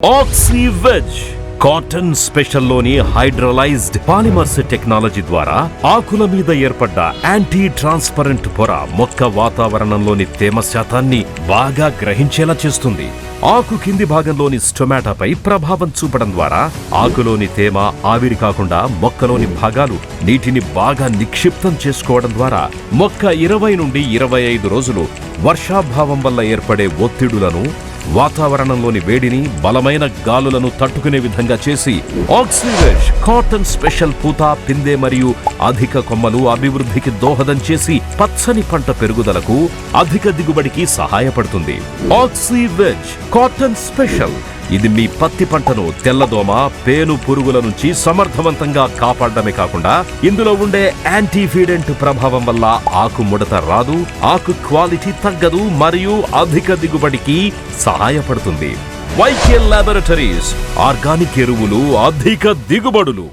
Oxy veg cotton స్పెషల్లోని హైడ్రలైజ్డ్ polymers technology ద్వారా ఆకుల మీద ఏర్పడ్డ యాంటీ ట్రాన్స్పరెంట్ పొర మొక్క వాతావరణంలోని తేమ శాతాన్ని బాగా గ్రహించేలా చేస్తుంది. ఆకు కింది భాగంలోని స్టొమాటాపై ప్రభావం చూపడం ద్వారా ఆకులోని తేమ ఆవిరి కాకుండా మొక్కలోని భాగాలు నీటిని బాగా నిక్షిప్తం చేసుకోవడం ద్వారా మొక్క ఇరవై నుండి ఇరవై ఐదు రోజులు వర్షాభావం వల్ల ఏర్పడే ఒత్తిడులను వాతావరణంలోని వేడిని బలమైన గాలులను తట్టుకునే విధంగా చేసి ఆక్సివేజ్ కాటన్ స్పెషల్ పూత పిందె మరియు అధిక కొమ్మలు అభివృద్ధికి దోహదం చేసి పచ్చని పంట పెరుగుదలకు అధిక దిగుబడికి సహాయపడుతుంది. Oxyveg cotton special. ఇది మీ పత్తి పంటను తెల్లదోమ పేను పురుగుల నుంచి సమర్థవంతంగా కాపాడడమే కాకుండా ఇందులో ఉండే యాంటీఫీడెంట్ ప్రభావం వల్ల ఆకు ముడత రాదు ఆకు క్వాలిటీ తగ్గదు మరియు అధిక దిగుబడికి సహాయపడుతుంది. వైకే లాబొరేటరీస్ ఆర్గానిక్ ఎరువులు అధిక దిగుబడులు.